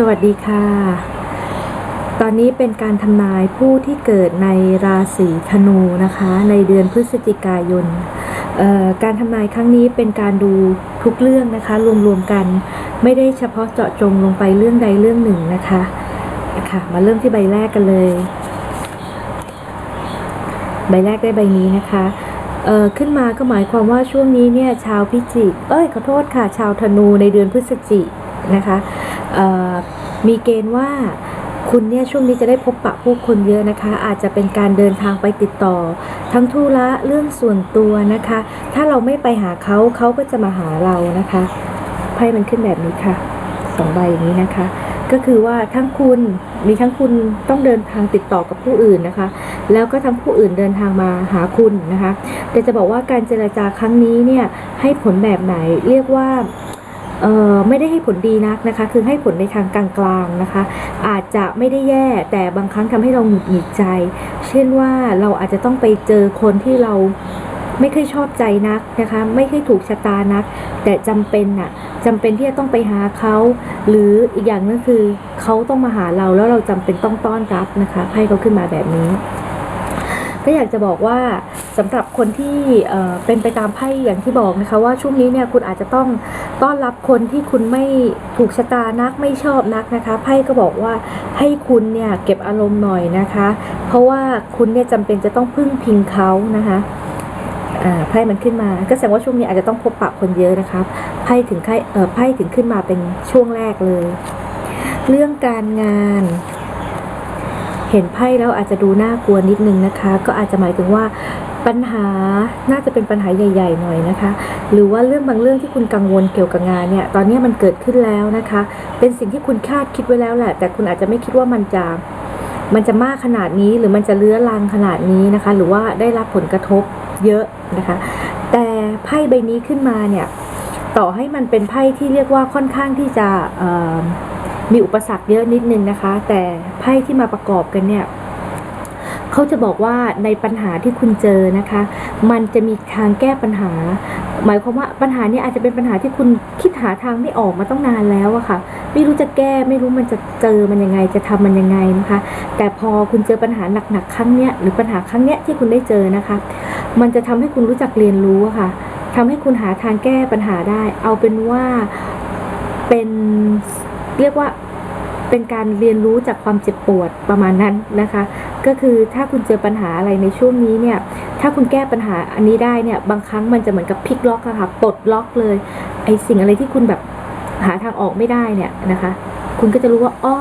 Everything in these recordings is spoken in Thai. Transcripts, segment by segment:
สวัสดีค่ะ ตอนนี้เป็นการทำนายผู้ที่เกิดในราศีธนูนะคะ ในเดือนพฤศจิกายน การทำนายครั้งนี้เป็นการดูทุกเรื่องนะคะ รวมๆกันไม่ได้เฉพาะเจาะจงลงไปเรื่องใดเรื่องหนึ่งนะคะค่ะมาเริ่มที่ใบแรกกันเลย ใบแรกได้ใบนี้นะคะเอ่อขึ้นมาก็หมายความว่าช่วงนี้เนี่ยชาวพิจิก เอ้ยขอโทษค่ะ ชาวธนูในเดือนพฤศจินะคะ มีเกณฑ์ว่าคุณเนี่ยช่วงนี้จะได้พบปะผู้คนเยอะนะคะ อาจจะเป็นการเดินทางไปติดต่อ ทั้งธุระเรื่องส่วนตัวนะคะ ถ้าเราไม่ไปหาเขาเขาก็จะมาหาเรานะคะไพ่มันขึ้นแบบนี้ค่ะสองใบอย่างนี้นะคะ ก็คือว่าทั้งคุณมีทั้งคุณต้องเดินทางติดต่อกับผู้อื่นนะคะ แล้วก็ทั้งผู้อื่นเดินทางมาหาคุณนะคะ แต่จะบอกว่าการเจรจาครั้งนี้เนี่ยให้ผลแบบไหนเรียกว่า ไม่ได้ให้ผลดีนักนะคะ คือให้ผลในทางกลางๆนะคะ อาจจะไม่ได้แย่แต่บางครั้งทำให้เราหงุดหงิดใจ เช่นว่าเราอาจจะต้องไปเจอคนที่เราไม่เคยชอบใจนักนะคะ ไม่เคยถูกชะตานัก แต่จำเป็นน่ะจำเป็นที่จะต้องไปหาเขา หรืออีกอย่างนึงคือเขาต้องมาหาเราแล้วเราจำเป็นต้องต้อนรับนะคะให้เขาขึ้นมาแบบนี้ ก็อยากจะบอกว่าสำหรับคนที่เป็นไปตามไพ่อย่างที่บอกนะคะว่าช่วงนี้เนี่ยคุณอาจจะต้องต้อนรับคนที่คุณไม่ถูกชะตานักไม่ชอบนักนะคะไพ่ก็บอกว่าให้คุณเนี่ยเก็บอารมณ์หน่อยนะคะ เพราะว่าคุณเนี่ยจำเป็นจะต้องพึ่งพิงเขานะคะไพ่มันขึ้นมา ก็แสดงว่าช่วงนี้อาจจะต้องพบปะคนเยอะนะคะไพ่ถึงไพ่ถึงขึ้นมาเป็นช่วงแรกเลย เรื่องการงาน เห็นไพ่แล้วอาจจะดูน่ากลัวนิดนึงนะคะ ก็อาจจะหมายถึงว่าปัญหาน่าจะเป็นปัญหาใหญ่ ๆ หน่อยนะคะ หรือว่าเรื่องบางเรื่องที่คุณกังวลเกี่ยวกับงานเนี่ย ตอนนี้มันเกิดขึ้นแล้วนะคะ เป็นสิ่งที่คุณคาดคิดไว้แล้วแหละ แต่คุณอาจจะไม่คิดว่ามันจะมันจะมากขนาดนี้หรือมันจะเลื้อรังขนาดนี้นะคะ หรือว่าได้รับผลกระทบเยอะนะคะ แต่ไพ่ใบนี้ขึ้นมาเนี่ย ต่อให้มันเป็นไพ่ที่เรียกว่าค่อนข้างที่จะ มีอุปสรรคเยอะนิดนึงนะคะ แต่ไพ่ที่มาประกอบกันเนี่ยเขาจะบอกว่าในปัญหาที่คุณเจอนะคะ มันจะมีทางแก้ปัญหา หมายความว่าปัญหานี้อาจจะเป็นปัญหาที่คุณคิดหาทางไม่ออกมาต้องนานแล้วอะค่ะ ไม่รู้จะแก้ไม่รู้มันจะเจอมันยังไงจะทำมันยังไงนะคะ แต่พอคุณเจอปัญหาหนักๆครั้งเนี้ยหรือปัญหาครั้งเนี้ยที่คุณได้เจอนะคะ มันจะทำให้คุณรู้จักเรียนรู้อะค่ะทำให้คุณหาทางแก้ปัญหาได้ เอาเป็นว่าเป็น เรียกว่าเป็นการเรียนรู้จากความเจ็บปวดประมาณนั้นนะคะ ก็คือถ้าคุณเจอปัญหาอะไรในช่วงนี้เนี่ย ถ้าคุณแก้ปัญหาอันนี้ได้เนี่ยบางครั้งมันจะเหมือนกับพลิกล็อกอะค่ะปลดล็อกเลยไอสิ่งอะไรที่คุณแบบหาทางออกไม่ได้เนี่ยนะคะ คุณก็จะรู้ว่าอ๋อ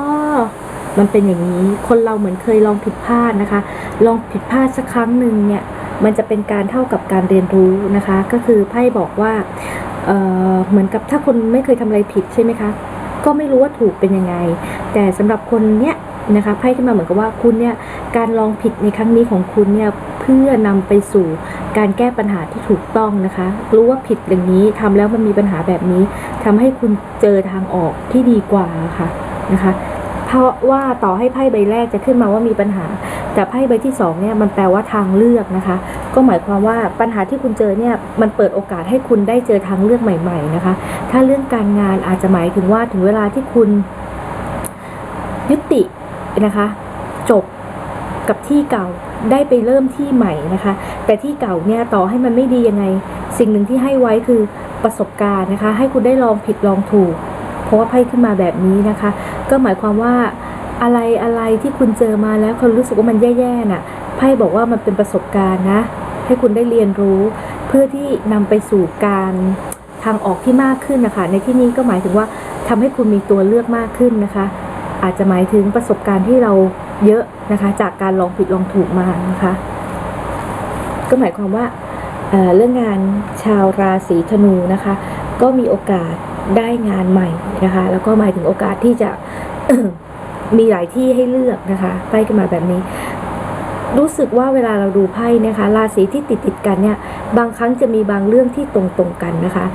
มันเป็นอย่างนี้ คนเราเหมือนเคยลองผิดพลาดนะคะ ลองผิดพลาดสักครั้งหนึ่งเนี่ย มันจะเป็นการเท่ากับการเรียนรู้นะคะ ก็คือไพ่บอกว่าเเหมือนกับถ้าคนไม่เคยทำอะไรผิดใช่ไหมคะ ก็ไม่รู้ว่าถูกเป็นยังไง แต่สำหรับคนเนี้ยนะคะไพ่ขึ้นมาเหมือนกับว่าคุณเนี่ยการลองผิดในครั้งนี้ของคุณเนี่ยเพื่อนำไปสู่การแก้ปัญหาที่ถูกต้องนะคะ รู้ว่าผิดอย่างนี้ทำแล้วมันมีปัญหาแบบนี้ทำให้คุณเจอทางออกที่ดีกว่าค่ะนะคะ ราะว่าต่อให้ไพ่ใบแรกจะขึ้นมาว่ามีปัญหา แต่ไพ่ใบที่สองเนี่ยมันแปลว่าทางเลือกนะคะ ก็หมายความว่าปัญหาที่คุณเจอเนี่ยมันเปิดโอกาสให้คุณได้เจอทางเลือกใหม่ ๆนะคะ ถ้าเรื่องการงานอาจจะหมายถึงว่าถึงเวลาที่คุณยุตินะคะ จบกับที่เก่าได้ไปเริ่มที่ใหม่นะคะ แต่ที่เก่าเนี่ยต่อให้มันไม่ดียังไง สิ่งหนึ่งที่ให้ไว้คือประสบการณ์นะคะ ให้คุณได้ลองผิดลองถูก เพราะว่าไพ่ขึ้นมาแบบนี้นะคะ ก็หมายความว่าอะไรอะไรที่คุณเจอมาแล้วคุณรู้สึกว่ามันแย่ๆน่ะไพ่บอกว่ามันเป็นประสบการณ์นะ ให้คุณได้เรียนรู้ เพื่อที่นำไปสู่การทางออกที่มากขึ้นนะคะ ในที่นี้ก็หมายถึงว่าทำให้คุณมีตัวเลือกมากขึ้นนะคะ อาจจะหมายถึงประสบการณ์ที่เราเยอะนะคะ จากการลองผิดลองถูกมานะคะ ก็หมายความว่าเอ่อเรื่องงานชาวราศีธนูนะคะ ก็มีโอกาส ได้งานใหม่นะคะ แล้วก็หมายถึงโอกาสที่จะมีหลายที่ให้เลือกนะคะไพ่กันมาแบบนี้ รู้สึกว่าเวลาเราดูไพ่นะคะราศีที่ติดติดกันเนี่ย บางครั้งจะมีบางเรื่องที่ตรงตรงกันนะคะ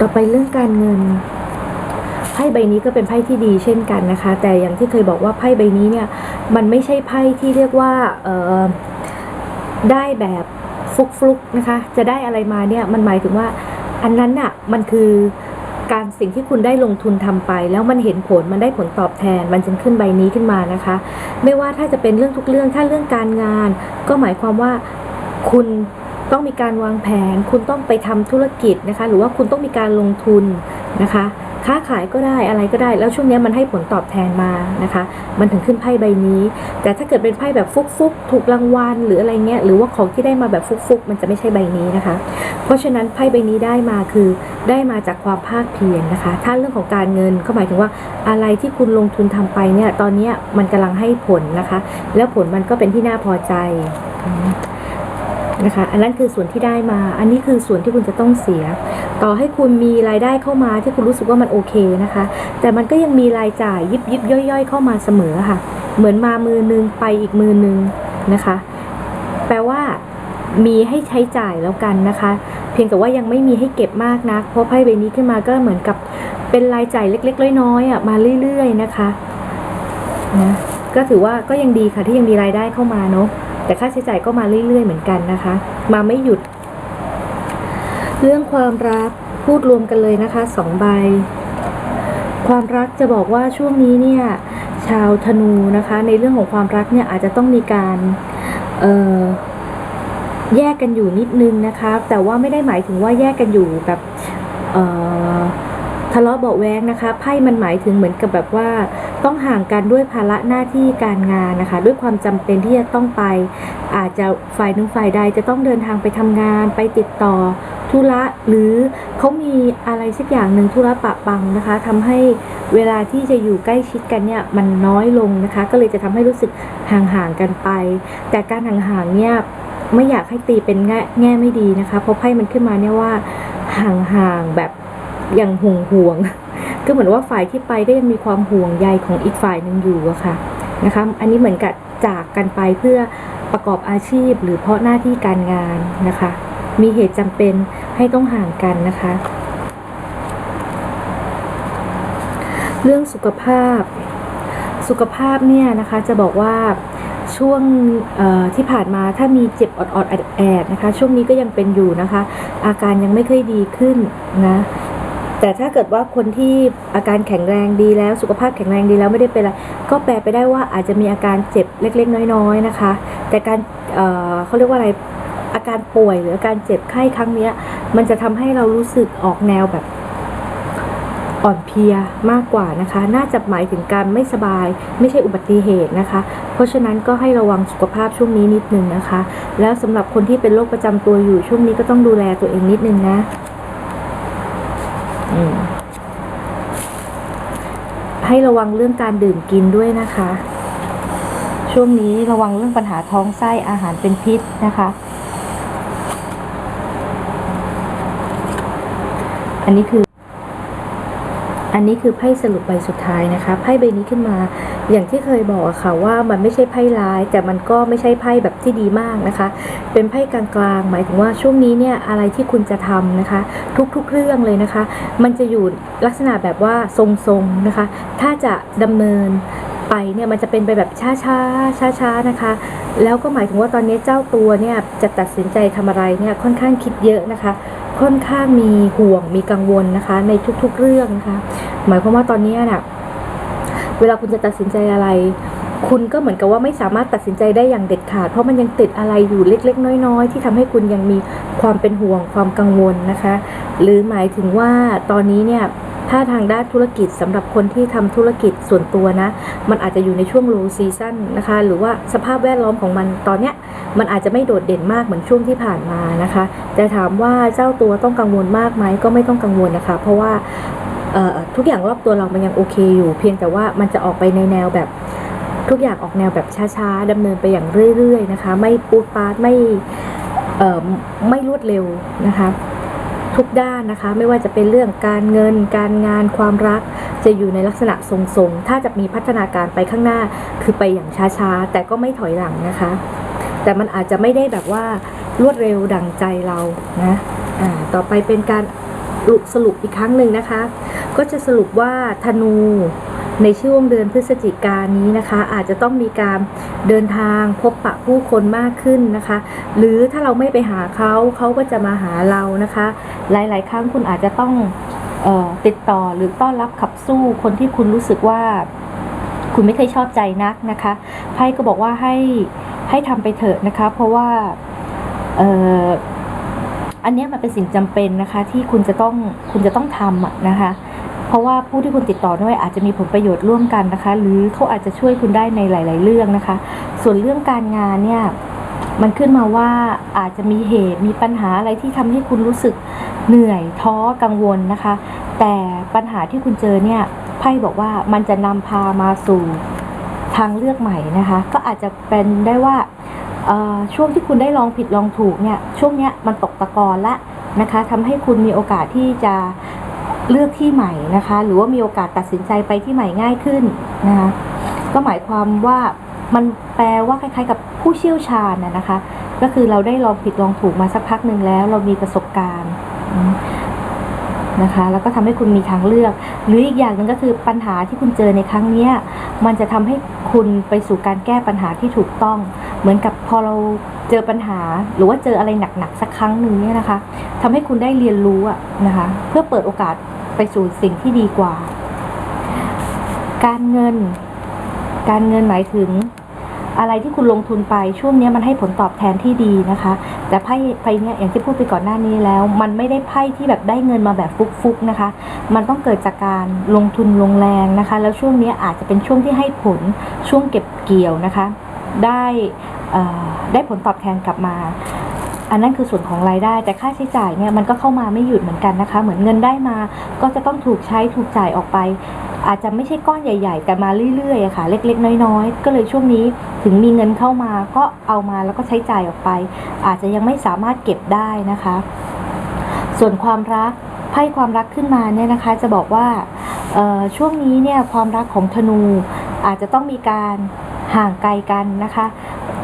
ต่อไปเรื่องการเงินไพ่ใบนี้ก็เป็นไพ่ที่ดีเช่นกันนะคะ แต่อย่างที่เคยบอกว่าไพ่ใบนี้เนี่ย มันไม่ใช่ไพ่ที่เรียกว่าเออได้แบบฟุกๆนะคะ จะได้อะไรมาเนี่ยมันหมายถึงว่า อันนั้นน่ะมันคือการสิ่งที่คุณได้ลงทุนทำไป แล้วมันเห็นผลมันได้ผลตอบแทน มันจึงขึ้นใบนี้ขึ้นมานะคะ ไม่ว่าถ้าจะเป็นเรื่องทุกเรื่องถ้าเรื่องการงาน ก็หมายความว่าคุณต้องมีการวางแผน คุณต้องไปทำธุรกิจนะคะ หรือว่าคุณต้องมีการลงทุนนะคะ ค้าขายก็ได้อะไรก็ได้ แล้วช่วงนี้มันให้ผลตอบแทนมานะคะ มันถึงขึ้นไพ่ใบนี้ แต่ถ้าเกิดเป็นไพ่แบบฟุกๆถูกรางวัลหรืออะไรเงี้ยหรือว่าของที่ได้มาแบบฟุกๆมันจะไม่ใช่ใบนี้นะคะ เพราะฉะนั้นไพ่ใบนี้ได้มาคือได้มาจากความภาคเพียรนะคะ ถ้าเรื่องของการเงินก็หมายถึงว่าอะไรที่คุณลงทุนทำไปเนี่ยตอนนี้มันกำลังให้ผลนะคะ แล้วผลมันก็เป็นที่น่าพอใจนะคะ อันนั้นคือส่วนที่ได้มา อันนี้คือส่วนที่คุณจะต้องเสีย ต่อให้คุณมีรายได้เข้ามาที่คุณรู้สึกว่ามันโอเคนะคะ แต่มันก็ยังมีรายจ่ายยิบยิบย่อยๆ เข้ามาเสมอค่ะ เหมือนมามือนึงไปอีกมือนึงนะคะ แปลว่ามีให้ใช้จ่ายแล้วกันนะคะ เพียงแต่ว่ายังไม่มีให้เก็บมากนะเพราะไพ่ใบนี้ขึ้นมาก็เหมือนกับเป็นรายจ่ายเล็กๆน้อยๆอะมาเรื่อย ๆ นะคะนะก็ถือว่าก็ยังดีค่ะที่ยังมีรายได้เข้ามาเนาะแต่ค่าใช้จ่ายก็มาเรื่อย ๆ เหมือนกันนะคะ มาไม่หยุด เรื่องความรักพูดรวมกันเลยนะคะสองใบ ความรักจะบอกว่าช่วงนี้เนี่ยชาวธนูนะคะ ในเรื่องของความรักเนี่ยอาจจะต้องมีการแยกกันอยู่นิดนึงนะคะ แต่ว่าไม่ได้หมายถึงว่าแยกกันอยู่แบบทะเลาะเบาแวงนะคะไพ่มันหมายถึงเหมือนกับแบบว่า ต้องห่างกันด้วยภาระหน้าที่การงานนะคะ ด้วยความจำเป็นที่จะต้องไป อาจจะฝ่ายหนึ่งฝ่ายใดจะต้องเดินทางไปทำงาน ไปติดต่อ ธุระหรือเขามีอะไรสักอย่างหนึ่งธุระปะปังนะคะทำให้เวลาที่จะอยู่ใกล้ชิดกันเนี่ยมันน้อยลงนะคะ ก็เลยจะทำให้รู้สึกห่างๆกันไป แต่การห่างๆเนี่ยไม่อยากให้ตีเป็นแง่แง่ไม่ดีนะคะ เพราะไพ่มันขึ้นมาเนี่ยว่าห่างๆแบบอย่างห่วงห่วงๆก็เหมือนว่าฝ่ายที่ไปก็ยังมีความห่วงใยของอีกฝ่ายหนึ่งอยู่อะค่ะนะคะ อันนี้เหมือนกับจากกันไปเพื่อประกอบอาชีพหรือเพราะหน้าที่การงานนะคะ มีเหตุจำเป็นให้ต้องห่างกันนะคะ เรื่องสุขภาพ สุขภาพเนี่ยนะคะจะบอกว่าช่วงที่ผ่านมาถ้ามีเจ็บออดๆแอดๆนะคะ ช่วงนี้ก็ยังเป็นอยู่นะคะ อาการยังไม่ค่อยดีขึ้นนะแต่ถ้าเกิดว่าคนที่อาการแข็งแรงดีแล้วสุขภาพแข็งแรงดีแล้วไม่ได้เป็นอะไรก็แปลไปได้ว่าอาจจะมีอาการเจ็บเล็ก ๆ น้อยๆนะคะ แต่การเเขาเรียกว่าอะไร อาการป่วยหรืออาการเจ็บไข้ครั้งเนี้ย มันจะทำให้เรารู้สึกออกแนวแบบอ่อนเพลียมากกว่านะคะ น่าจะหมายถึงการไม่สบาย ไม่ใช่อุบัติเหตุนะคะ เพราะฉะนั้นก็ให้ระวังสุขภาพช่วงนี้นิดนึงนะคะ แล้วสำหรับคนที่เป็นโรคประจำตัวอยู่ช่วงนี้ก็ต้องดูแลตัวเองนิดนึงนะให้ระวังเรื่องการดื่มกินด้วยนะคะ ช่วงนี้ระวังเรื่องปัญหาท้องไส้อาหารเป็นพิษนะคะ อันนี้คือ อันนี้คือไพ่สรุปใบสุดท้ายนะคะ ไพ่ใบนี้ขึ้นมา อย่างที่เคยบอกอะค่ะว่ามันไม่ใช่ไพ่ร้าย แต่มันก็ไม่ใช่ไพ่แบบที่ดีมากนะคะ เป็นไพ่กลางๆ หมายถึงว่าช่วงนี้เนี่ยอะไรที่คุณจะทำนะคะ ทุกๆเรื่องเลยนะคะ มันจะอยู่ลักษณะแบบว่าทรงๆนะคะ ถ้าจะดำเนินไปเนี่ยมันจะเป็นไปแบบช้าๆช้าๆนะคะ แล้วก็หมายถึงว่าตอนนี้เจ้าตัวเนี่ยจะตัดสินใจทำอะไรเนี่ยค่อนข้างคิดเยอะนะคะ ค่อนข้างมีห่วงมีกังวลนะคะ ในทุกๆเรื่องนะคะ หมายความว่าตอนนี้น่ะเวลาคุณจะตัดสินใจอะไร คุณก็เหมือนกับว่าไม่สามารถตัดสินใจได้อย่างเด็ดขาด เพราะมันยังติดอะไรอยู่เล็ก ๆ น้อย ๆ ที่ทำให้คุณยังมีความเป็นห่วงความกังวลนะคะ หรือหมายถึงว่าตอนนี้เนี่ย ถ้าทางด้านธุรกิจสำหรับคนที่ทำธุรกิจส่วนตัวนะ มันอาจจะอยู่ในช่วง low season นะคะ หรือว่าสภาพแวดล้อมของมันตอนเนี้ยมันอาจจะไม่โดดเด่นมากเหมือนช่วงที่ผ่านมานะคะ แต่ถามว่าเจ้าตัวต้องกังวลมากไหมก็ไม่ต้องกังวลนะคะ เพราะว่าทุกอย่างรอบตัวเรามันยังโอเคอยู่ เพียงแต่ว่ามันจะออกไปในแนวแบบทุกอย่างออกแนวแบบช้าๆดำเนินไปอย่างเรื่อยๆนะคะ ไม่ปูดปาดไม่ไม่รวดเร็วนะคะ ทุกด้านนะคะ ไม่ว่าจะเป็นเรื่องการเงิน การงานความรัก จะอยู่ในลักษณะทรงๆ ถ้าจะมีพัฒนาการไปข้างหน้า คือไปอย่างช้าๆ แต่ก็ไม่ถอยหลังนะคะ แต่มันอาจจะไม่ได้แบบว่ารวดเร็วดังใจเรานะะต่อไปเป็นการสรุปอีกครั้งหนึ่งนะคะ ก็จะสรุปว่าธนู ในช่วงเดือนพฤศจิกายนนี้นะคะ อาจจะต้องมีการเดินทางพบปะผู้คนมากขึ้นนะคะ หรือถ้าเราไม่ไปหาเขาเขาก็จะมาหาเรานะคะ หลาย ๆ ครั้งคุณอาจจะต้องออติดต่อหรือต้อนรับขับสู้คนที่คุณรู้สึกว่าคุณไม่เคยชอบใจนักนะคะไพ่ก็บอกว่าให้ให้ทำไปเถอะนะคะ เพราะว่าเอออันนี้มันเป็นสิ่งจำเป็นนะคะที่คุณจะต้องคุณจะต้องทำนะคะ เพราะว่าผู้ที่คุณติดต่อด้วยอาจจะมีผลประโยชน์ร่วมกันนะคะ หรือเขาอาจจะช่วยคุณได้ในหลาย ๆ เรื่องนะคะ ส่วนเรื่องการงานเนี่ยมันขึ้นมาว่าอาจจะมีเหตุมีปัญหาอะไรที่ทำให้คุณรู้สึกเหนื่อยท้อกังวลนะคะ แต่ปัญหาที่คุณเจอเนี่ยไพ่บอกว่ามันจะนำพามาสู่ทางเลือกใหม่นะคะ ก็อาจจะเป็นได้ว่าช่วงที่คุณได้ลองผิดลองถูกเนี่ยช่วงเนี้ยมันตกตะกอนละนะคะทำให้คุณมีโอกาสที่จะ เลือกที่ใหม่นะคะ หรือว่ามีโอกาสตัดสินใจไปที่ใหม่ง่ายขึ้นนะคะก็หมายความว่ามันแปลว่าคล้ายๆ กับผู้เชี่ยวชาญนะนะคะ ก็คือเราได้ลองผิดลองถูกมาสักพักหนึ่งแล้ว เรามีประสบการณ์นะคะแล้วก็ทำให้คุณมีทางเลือก หรืออีกอย่างหนึ่งก็คือปัญหาที่คุณเจอในครั้งเนี้มันจะทำให้คุณไปสู่การแก้ปัญหาที่ถูกต้อง เหมือนกับพอเราเจอปัญหา หรือว่าเจออะไรหนักๆสักครั้งหนึ่งเนี่ยนะคะทำให้คุณได้เรียนรู้อะนะคะ เพื่อเปิดโอกาส ไปสู่สิ่งที่ดีกว่า การเงิน การเงินหมายถึง อะไรที่คุณลงทุนไปช่วงนี้มันให้ผลตอบแทนที่ดีนะคะ แต่ไพ่ไพ่เนี้ยอย่างที่พูดไปก่อนหน้านี้แล้ว มันไม่ได้ไพ่ที่แบบได้เงินมาแบบฟุกๆนะคะ มันต้องเกิดจากการลงทุนลงแรงนะคะ แล้วช่วงนี้อาจจะเป็นช่วงที่ให้ผลช่วงเก็บเกี่ยวนะคะ ได้ได้ผลตอบแทนกลับมา อันนั้นคือส่วนของรายได้ แต่ค่าใช้จ่ายเนี่ยมันก็เข้ามาไม่หยุดเหมือนกันนะคะ เหมือนเงินได้มา ก็จะต้องถูกใช้ถูกจ่ายออกไป อาจจะไม่ใช่ก้อนใหญ่ ๆ แต่มาเรื่อยๆอะค่ะ เล็ก ๆ น้อย ๆ ก็เลยช่วงนี้ถึงมีเงินเข้ามาก็เอามาแล้วก็ใช้จ่ายออกไป อาจจะยังไม่สามารถเก็บได้นะคะ ส่วนความรักไพ่ความรักขึ้นมาเนี่ยนะคะ จะบอกว่าช่วงนี้เนี่ยความรักของธนูอาจจะต้องมีการห่างไกลกันนะคะ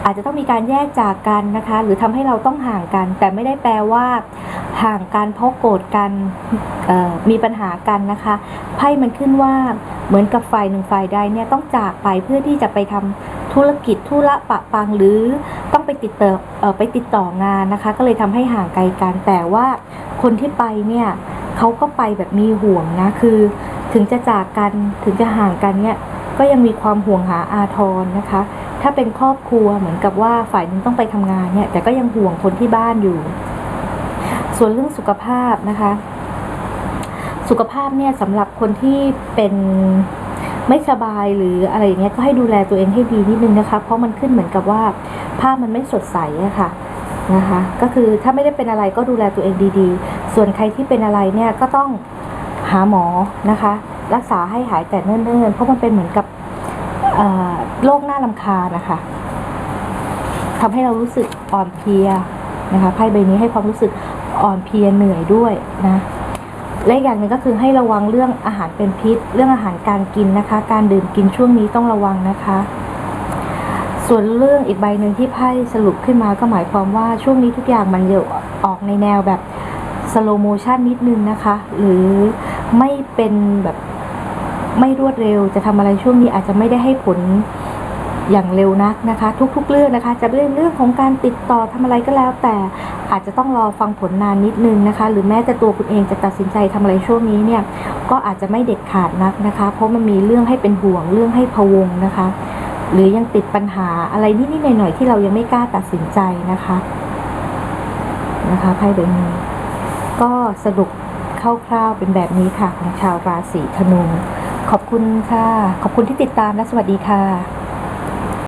อาจจะต้องมีการแยกจากกันนะคะ หรือทำให้เราต้องห่างกัน แต่ไม่ได้แปลว่า ห่างกันเพราะโกรธกันมีปัญหากันนะคะไพ่มันขึ้นว่าเหมือนกับฝ่ายหนึ่งฝ่ายใดเนี่ยต้องจากไปเพื่อที่จะไปทำธุรกิจธุระปะปังหรือต้องไปติดต่อเอ่อไปติดต่องานนะคะ ก็เลยทำให้ห่างไกลกันแต่ว่าคนที่ไปเนี่ยเขาก็ไปแบบมีห่วงนะคือ ถึงจะจากกันถึงจะห่างกันเนี่ยก็ยังมีความห่วงหาอาทรนะคะ ถ้าเป็นครอบครัวเหมือนกับว่าฝ่ายหนึงต้องไปทำงานเนี่ย แต่ก็ยังห่วงคนที่บ้านอยู่ ส่วนเรื่องสุขภาพนะคะ สุขภาพเนี่ยสำหรับคนที่เป็นไม่สบายหรืออะไรอย่างเงี้ยก็ให้ดูแลตัวเองให้ดีนิดนึงนะคะ เพราะมันขึ้นเหมือนกับว่าภาพมันไม่สดใสอะค่ะนะคะ ก็คือถ้าไม่ได้เป็นอะไรก็ดูแลตัวเองดีๆ ส่วนใครที่เป็นอะไรเนี่ยก็ต้องหาหมอนะคะ รักษาให้หายแต่เนิ่นๆ เพราะมันเป็นเหมือนกับ โรคหน้าลำคานะคะทำให้เรารู้สึกอ่อนเพลียนะคะไพ่ใบนี้ให้ความรู้สึกอ่อนเพลียเหนื่อยด้วยนะและอย่างหนึ่งก็คือให้ระวังเรื่องอาหารเป็นพิษ เรื่องอาหารการกินนะคะ การดื่มกินช่วงนี้ต้องระวังนะคะ ส่วนเรื่องอีกใบหนึ่งที่ไพ่สรุปขึ้นมาก็หมายความว่าช่วงนี้ทุกอย่างมันจะออกในแนวแบบสโลโมชันนิดนึงนะคะ หรือไม่เป็นแบบไม่รวดเร็ว จะทำอะไรช่วงนี้อาจจะไม่ได้ให้ผล อย่างเร็วนักนะคะ ทุกๆเรื่องนะคะ จะเป็นเรื่องของการติดต่อทำอะไรก็แล้ว แต่อาจจะต้องรอฟังผลนานนิดนึงนะคะ หรือแม้แต่ตัวคุณเองจะตัดสินใจทำอะไรช่วงนี้เนี่ยก็อาจจะไม่เด็ดขาดนักนะคะ เพราะมันมีเรื่องให้เป็นห่วงเรื่องให้พะวงนะคะ หรือยังติดปัญหาอะไรนิดๆหน่อยๆที่เรายังไม่กล้าตัดสินใจนะคะนะคะไพ่ใบนี้ก็สรุปคร่าวๆเป็นแบบนี้ค่ะของชาวราศีธนูขอบคุณค่ะ ขอบคุณที่ติดตามและสวัสดีค่ะ